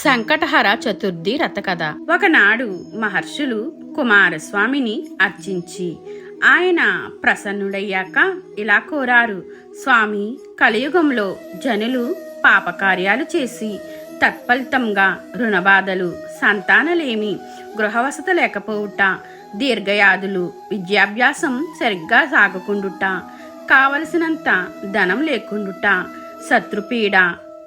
సంకటహర చతుర్థి రథకథ. ఒకనాడు మహర్షులు కుమారస్వామిని అర్చించి ఆయన ప్రసన్నుడయ్యాక ఇలా కోరారు స్వామి కలియుగంలో జనులు పాపకార్యాలు చేసి తత్ఫలితంగా రుణబాధలు సంతానలేమి గృహవసత లేకపోవుట దీర్ఘయాదులు విద్యాభ్యాసం సరిగ్గా సాగకుండుట కావలసినంత ధనం లేకుండుట శత్రుపీడ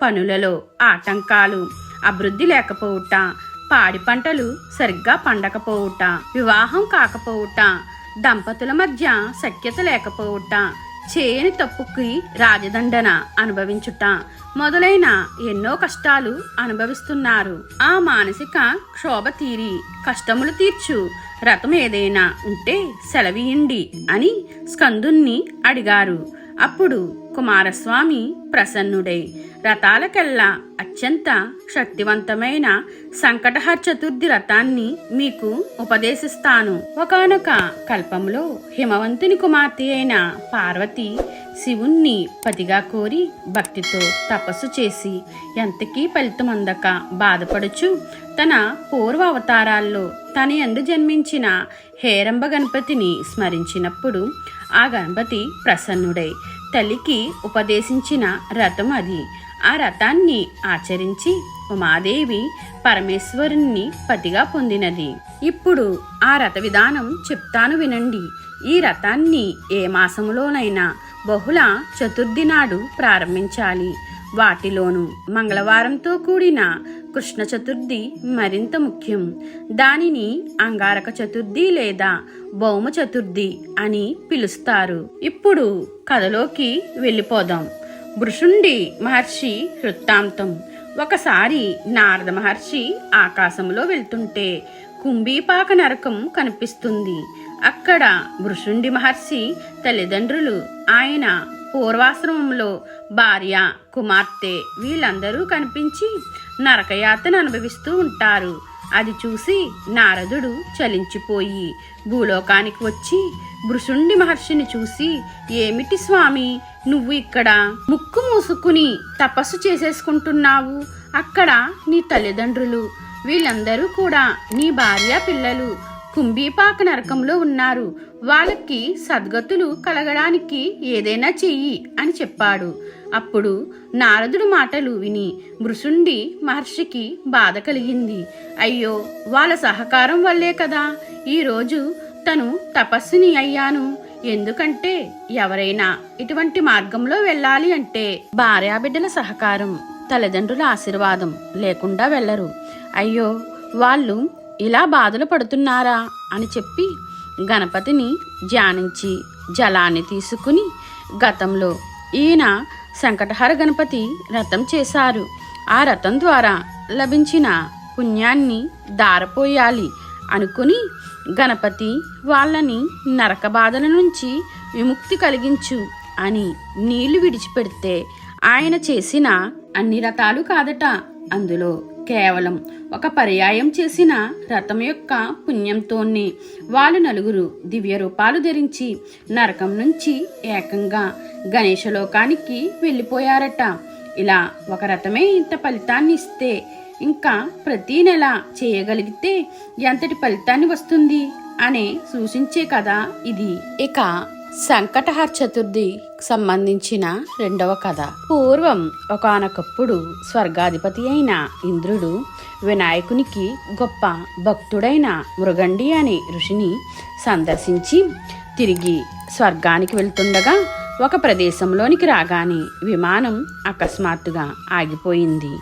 పనులలో ఆటంకాలు అభివృద్ధి లేకపోవుట పాడి పంటలు సరిగ్గా పండకపోవుట వివాహం కాకపోవుట దంపతుల మధ్య సఖ్యత లేకపోవుట చేయని తప్పుకి రాజదండన అనుభవించుట మొదలైన ఎన్నో కష్టాలు అనుభవిస్తున్నారు. ఆ మానసిక క్షోభ తీరి కష్టములు తీర్చు రథం ఏదైనా ఉంటే సెలవీయండి అని స్కందుణ్ణి అడిగారు. అప్పుడు కుమారస్వామి ప్రసన్నుడై. రథాలకెల్లా అత్యంత శక్తివంతమైన సంకటహర చతుర్థి రథాన్ని మీకు ఉపదేశిస్తాను. ఒకనొక కల్పంలో హిమవంతుని కుమార్తె అయిన పార్వతి శివుణ్ణి పతిగా కోరి భక్తితో తపస్సు చేసి ఎంతకీ ఫలితం అందక బాధపడుచు తన పూర్వ అవతారాల్లో తన ఎందు జన్మించిన హేరంబ గణపతిని స్మరించినప్పుడు ఆ గణపతి ప్రసన్నుడై. తల్లికి ఉపదేశించిన రథం అది. ఆ రథాన్ని ఆచరించి ఉమాదేవి పరమేశ్వరుణ్ణి పతిగా పొందినది. ఇప్పుడు ఆ రథ విధానం చెప్తాను వినండి. ఈ రథాన్ని ఏ మాసములోనైనా బహుళ చతుర్థి నాడు ప్రారంభించాలి. వాటిలోనూ మంగళవారంతో కూడిన కృష్ణ చతుర్థి మరింత ముఖ్యం. దానిని అంగారక చతుర్థి లేదా భౌమ చతుర్థి అని పిలుస్తారు. ఇప్పుడు కథలోకి వెళ్ళిపోదాం. భృషుండి మహర్షి వృత్తాంతం. ఒకసారి నారద మహర్షి ఆకాశంలో వెళ్తుంటే కుంభీపాక నరకం కనిపిస్తుంది. అక్కడ భృషుండి మహర్షి తల్లిదండ్రులు ఆయన పూర్వాశ్రమంలో భార్య కుమార్తె వీళ్ళందరూ కనిపించి నరకయాతను అనుభవిస్తూ ఉంటారు. అది చూసి నారదుడు చలించిపోయి భూలోకానికి వచ్చి భృషుండి మహర్షిని చూసి ఏమిటి స్వామి నువ్వు ఇక్కడ ముక్కు మూసుకుని తపస్సు చేసేసుకుంటున్నావు? అక్కడ నీ తల్లిదండ్రులు వీళ్ళందరూ కూడా నీ భార్య పిల్లలు. కుంభీపాక నరకంలో ఉన్నారు. వాళ్ళకి సద్గతులు కలగడానికి ఏదైనా చెయ్యి అని చెప్పాడు. అప్పుడు నారదుడు మాటలు విని మృషుండి మహర్షికి బాధ కలిగింది. అయ్యో వాళ్ళ సహకారం వల్లే కదా. ఈరోజు తను తపస్సుని అయ్యాను. ఎందుకంటే ఎవరైనా ఇటువంటి మార్గంలో వెళ్ళాలి అంటే భార్యాబిడ్డల సహకారం తల్లిదండ్రుల ఆశీర్వాదం లేకుండా వెళ్ళరు. అయ్యో వాళ్ళు ఇలా బాధలు పడుతున్నారా అని చెప్పి గణపతిని ధ్యానించి జలాన్ని తీసుకుని గతంలో ఈయన సంకటహర గణపతి రథం చేశారు. ఆ రథం ద్వారా లభించిన పుణ్యాన్ని దారపోయాలి అనుకుని గణపతి వాళ్ళని నరక బాధల నుంచి విముక్తి కలిగించు అని నీళ్ళు విడిచిపెడితే ఆయన చేసిన అన్ని రథాలు కాదట. అందులో కేవలం ఒక పర్యాయం చేసిన రథం యొక్క పుణ్యంతోనే వాళ్ళు నలుగురు దివ్య రూపాలు ధరించి నరకం నుంచి ఏకంగా గణేశలోకానికి వెళ్ళిపోయారట. ఇలా ఒక రథమే ఇంత ఫలితాన్ని ఇస్తే ఇంకా ప్రతీ నెల చేయగలిగితే ఎంతటి ఫలితాన్ని వస్తుంది అనే సూచించే కదా ఇది. ఇక సంకటహర చతుర్థి సంబంధించిన రెండవ కథ. పూర్వం ఒకనొకప్పుడు స్వర్గాధిపతి అయిన ఇంద్రుడు వినాయకునికి గొప్ప భక్తుడైన మృగండి అనే ఋషిని సందర్శించి తిరిగి స్వర్గానికి వెళ్తుండగా ఒక ప్రదేశంలోనికి రాగానే విమానం అకస్మాత్తుగా ఆగిపోయింది.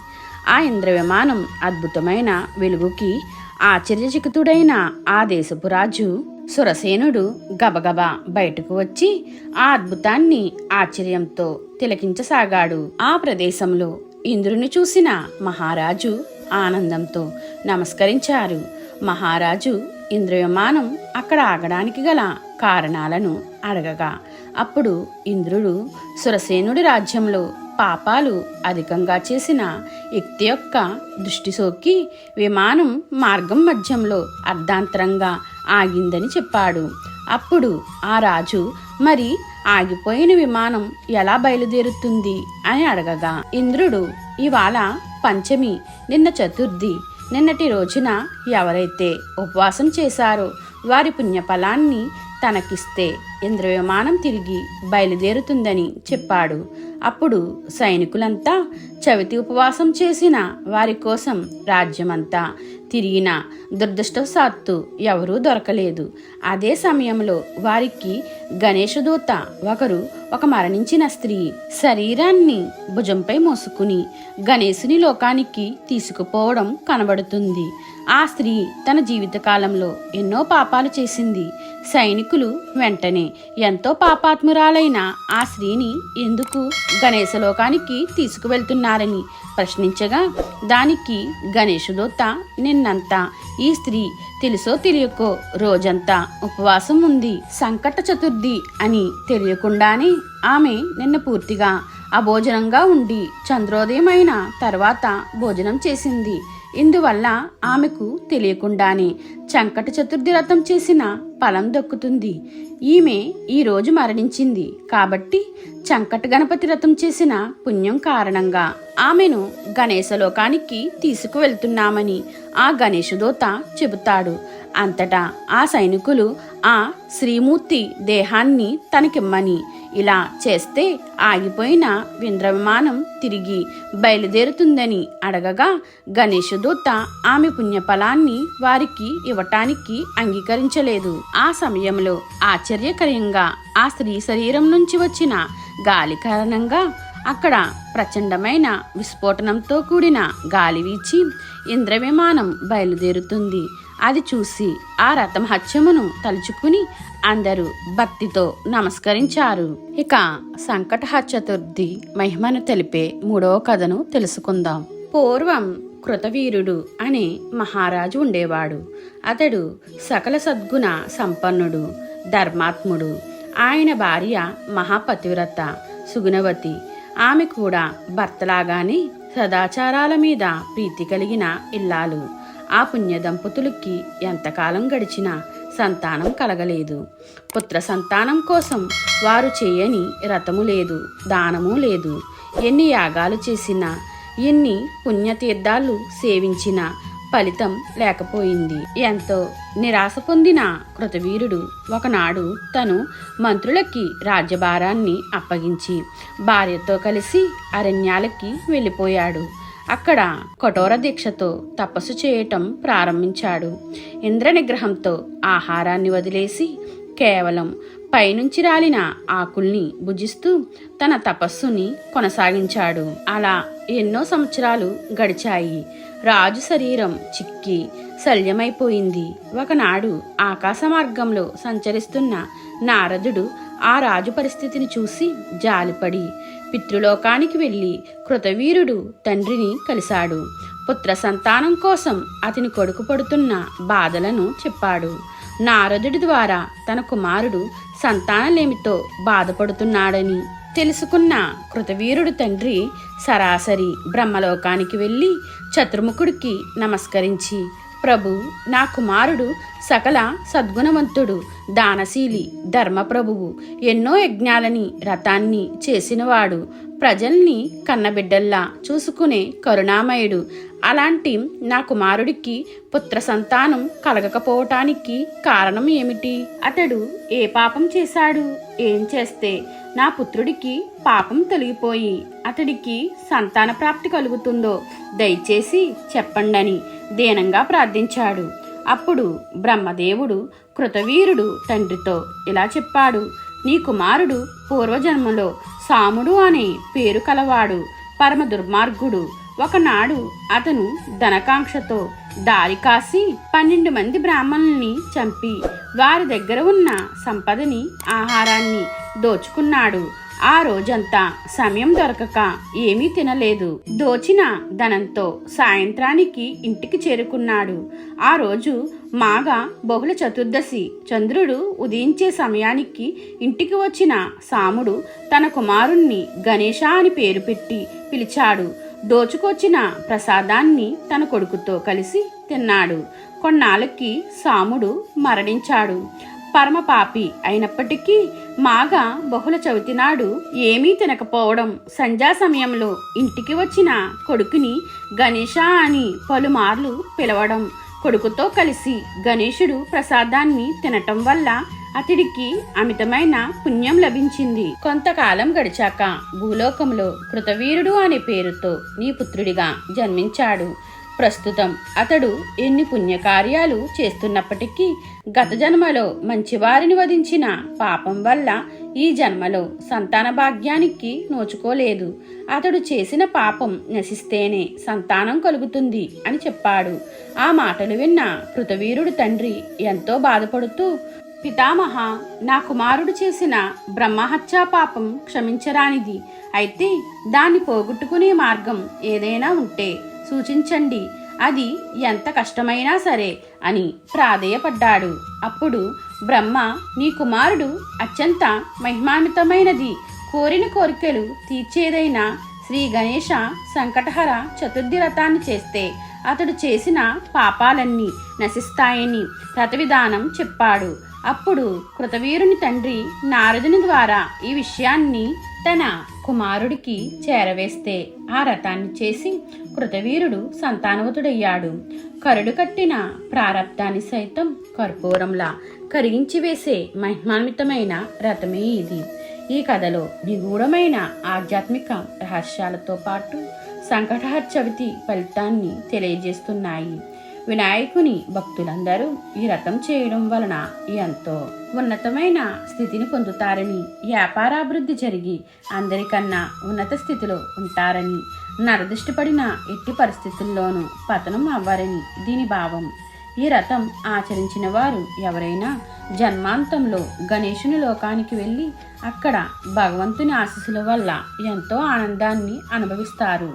ఆ ఇంద్ర విమానం అద్భుతమైన వెలుగుకి ఆశ్చర్యచకితుడైన ఆ దేశపు రాజు సురసేనుడు గబగబా బయటకు వచ్చి ఆ అద్భుతాన్ని ఆశ్చర్యంతో తిలకించసాగాడు. ఆ ప్రదేశంలో ఇంద్రుని చూసిన మహారాజు ఆనందంతో నమస్కరించారు. మహారాజు ఇంద్ర విమానం అక్కడ ఆగడానికి గల కారణాలను అడగగా అప్పుడు ఇంద్రుడు సురసేనుడి రాజ్యంలో పాపాలు అధికంగా చేసిన వ్యక్తి యొక్క దృష్టి సోకి విమానం మార్గం మధ్యంలో అర్ధాంతరంగా ఆగిందని చెప్పాడు. అప్పుడు ఆ రాజు మరి ఆగిపోయిన విమానం ఎలా బయలుదేరుతుంది? అని అడగగా. ఇంద్రుడు ఇవాళ పంచమి నిన్న చతుర్థి నిన్నటి రోజున ఎవరైతే ఉపవాసం చేశారో వారి పుణ్యఫలాన్ని తనకిస్తే ఇంద్రవిమానం తిరిగి బయలుదేరుతుందని చెప్పాడు. అప్పుడు సైనికులంతా చవితి ఉపవాసం చేసిన వారి కోసం రాజ్యమంతా తిరిగిన దురదృష్టవశాత్తు ఎవరూ దొరకలేదు. అదే సమయంలో వారికి గణేషదూత ఒకరు ఒక మరణించిన స్త్రీ శరీరాన్ని భుజంపై మోసుకుని గణేశుని లోకానికి తీసుకుపోవడం కనబడుతుంది. ఆ స్త్రీ తన జీవితకాలంలో ఎన్నో పాపాలు చేసింది. సైనికులు వెంటనే ఎంతో పాపాత్మురాలైన ఆ స్త్రీని ఎందుకు గణేశలోకానికి తీసుకువెళ్తున్నారని ప్రశ్నించగా దానికి గణేశదూత నిన్నంతా ఈ స్త్రీ తెలుసో తెలియకో రోజంతా ఉపవాసం ఉంది సంకట చతుర్థి అని తెలియకుండానే ఆమె నిన్న పూర్తిగా అభోజనంగా ఉండి చంద్రోదయమైన తర్వాత భోజనం చేసింది. ఇందువల్ల ఆమెకు తెలియకుండానే చంకట చతుర్థి రథం చేసిన ఫలం దక్కుతుంది. ఈమె ఈరోజు మరణించింది. కాబట్టి చంకట గణపతి రథం చేసిన పుణ్యం కారణంగా ఆమెను గణేశలోకానికి తీసుకువెళ్తున్నామని ఆ గణేశదూత చెబుతాడు. అంతటా ఆ సైనికులు ఆ శ్రీమూర్తి దేహాన్ని తనకిమ్మని. ఇలా చేస్తే ఆగిపోయిన వింద్ర విమానం తిరిగి బయలుదేరుతుందని అడగగా గణేశదూత ఆమె పుణ్యఫలాన్ని వారికి ఇవ్వటానికి అంగీకరించలేదు. ఆ సమయంలో ఆశ్చర్యకరంగా ఆ స్త్రీ శరీరం నుంచి వచ్చిన గాలి కారణంగా అక్కడ ప్రచండమైన విస్ఫోటనంతో కూడిన గాలి వీచి ఇంద్ర విమానం బయలుదేరుతుంది. అది చూసి ఆ రథం హత్యమును తలుచుకుని అందరూ భక్తితో నమస్కరించారు. ఇక సంకటహ చతుర్థి మహిమను తెలిపే మూడవ కథను తెలుసుకుందాం. పూర్వం కృతవీరుడు అనే మహారాజు ఉండేవాడు. అతడు సకల సద్గుణ సంపన్నుడు ధర్మాత్ముడు. ఆయన భార్య మహాపతివ్రత సుగుణవతి. ఆమె కూడా భర్తలాగానే సదాచారాల మీద ప్రీతి కలిగిన ఇల్లాలు. ఆ పుణ్య దంపతులకి ఎంతకాలం గడిచినా సంతానం కలగలేదు. పుత్ర సంతానం కోసం వారు చేయని రథము లేదు దానము లేదు. ఎన్ని యాగాలు చేసినా ఎన్ని పుణ్యతీర్థాలు సేవించినా ఫలితం లేకపోయింది. ఎంతో నిరాశ పొందిన కృతవీరుడు ఒకనాడు తను మంత్రులకి రాజ్యభారాన్ని అప్పగించి భార్యతో కలిసి అరణ్యాలకి వెళ్ళిపోయాడు. అక్కడ కఠోర దీక్షతో తపస్సు చేయటం ప్రారంభించాడు. ఇంద్రనిగ్రహంతో ఆహారాన్ని వదిలేసి కేవలం పైనుంచి రాలిన ఆకుల్ని భుజిస్తూ తన తపస్సుని కొనసాగించాడు. అలా ఎన్నో సంవత్సరాలు గడిచాయి. రాజు శరీరం చిక్కి శల్యమైపోయింది. ఒకనాడు ఆకాశ మార్గంలో సంచరిస్తున్న నారదుడు ఆ రాజు పరిస్థితిని చూసి జాలిపడి పితృలోకానికి వెళ్ళి కృతవీరుడు తండ్రిని కలిశాడు. పుత్ర సంతానం కోసం అతని కొడుకు పడుతున్న బాధలను చెప్పాడు. నారదుడి ద్వారా తన కుమారుడు సంతానలేమితో బాధపడుతున్నాడని తెలుసుకున్న కృతవీరుడు తండ్రి సరాసరి బ్రహ్మలోకానికి వెళ్ళి చతుర్ముఖుడికి నమస్కరించి ప్రభు నా కుమారుడు సకల సద్గుణవంతుడు దానశీలి ధర్మప్రభువు ఎన్నో యజ్ఞాలని రథాన్ని చేసినవాడు ప్రజల్ని కన్నబిడ్డల్లా చూసుకునే కరుణామయుడు. అలాంటి నా కుమారుడికి పుత్ర సంతానం కలగకపోవటానికి కారణం ఏమిటి? అతడు ఏ పాపం చేశాడు? ఏం చేస్తే నా పుత్రుడికి పాపం తొలగిపోయి అతడికి సంతాన ప్రాప్తి కలుగుతుందో దయచేసి చెప్పండని. దీనంగా ప్రార్థించాడు. అప్పుడు బ్రహ్మదేవుడు కృతవీరుడు తండ్రితో ఇలా చెప్పాడు నీ కుమారుడు పూర్వజన్మలో సాముడు అనే పేరు కలవాడు పరమ దుర్మార్గుడు. ఒకనాడు అతను ధనకాంక్షతో దారి కాసి పన్నెండు మంది బ్రాహ్మణుల్ని చంపి వారి దగ్గర ఉన్న సంపదని ఆహారాన్ని దోచుకున్నాడు. ఆ రోజంతా సమయం దొరకక ఏమీ తినలేదు. దోచిన ధనంతో సాయంత్రానికి ఇంటికి చేరుకున్నాడు. ఆ రోజు మాఘ బహుళ చతుర్దశి. చంద్రుడు ఉదయించే సమయానికి ఇంటికి వచ్చిన సాముడు తన కుమారుణ్ణి గణేష అని పేరు పెట్టి పిలిచాడు. దోచుకొచ్చిన ప్రసాదాన్ని తన కొడుకుతో కలిసి తిన్నాడు. కొన్నాళ్ళకి సాముడు మరణించాడు. పరమ పాపి అయినప్పటికీ మాగ బహుళ చవితి నాడు ఏమీ తినకపోవడం సంధ్యా సమయంలో ఇంటికి వచ్చిన కొడుకుని గణేష అని పలుమార్లు పిలవడం కొడుకుతో కలిసి గణేశుడు ప్రసాదాన్ని తినటం వల్ల అతడికి అమితమైన పుణ్యం లభించింది. కొంతకాలం గడిచాక భూలోకంలో కృతవీరుడు అనే పేరుతో నీ పుత్రుడిగా జన్మించాడు. ప్రస్తుతం. అతడు ఎన్ని పుణ్యకార్యాలు చేస్తున్నప్పటికీ గత జన్మలో మంచివారిని వధించిన పాపం వల్ల ఈ జన్మలో సంతాన భాగ్యానికి నోచుకోలేదు. అతడు చేసిన పాపం నశిస్తేనే సంతానం కలుగుతుంది అని చెప్పాడు. ఆ మాటలు విన్న కృతవీరుడు తండ్రి ఎంతో బాధపడుతూ పితామహ నా కుమారుడు చేసిన బ్రహ్మహత్యా పాపం క్షమించరానిది. అయితే దాన్ని పోగొట్టుకునే మార్గం ఏదైనా ఉంటే సూచించండి. అది ఎంత కష్టమైనా సరే అని ప్రాధేయపడ్డాడు. అప్పుడు బ్రహ్మ నీ కుమారుడు అత్యంత మహిమాన్వితమైనది. కోరిన కోరికలు తీర్చేదైన శ్రీ గణేష సంకటహర చతుర్థి రథాన్ని చేస్తే అతడు చేసిన పాపాలన్నీ నశిస్తాయని రథవిధానం చెప్పాడు. అప్పుడు కృతవీరుని తండ్రి నారదుని ద్వారా ఈ విషయాన్ని తన కుమారుడికి చేరవేస్తే ఆ రథాన్ని చేసి కృతవీరుడు సంతానవతుడయ్యాడు. కరుడు కట్టిన ప్రారబ్ధాన్ని సైతం కర్పూరంలా కరిగించి వేసే మహిమాన్వితమైన రథమే ఇది. ఈ కథలో నిగూఢమైన ఆధ్యాత్మిక రహస్యాలతో పాటు సంకటహర చవితి ఫలితాన్ని తెలియజేస్తున్నాయి. వినాయకుని భక్తులందరూ ఈ రథం చేయడం వలన ఎంతో ఉన్నతమైన స్థితిని పొందుతారని వ్యాపారాభివృద్ధి జరిగి అందరికన్నా ఉన్నత స్థితిలో ఉంటారని నరదృష్టిపడిన ఎట్టి పరిస్థితుల్లోనూ పతనం అవ్వరని దీని భావం. ఈ రథం ఆచరించిన వారు ఎవరైనా జన్మాంతంలో గణేశుని లోకానికి వెళ్ళి అక్కడ భగవంతుని ఆశీస్సుల వల్ల ఎంతో ఆనందాన్ని అనుభవిస్తారు.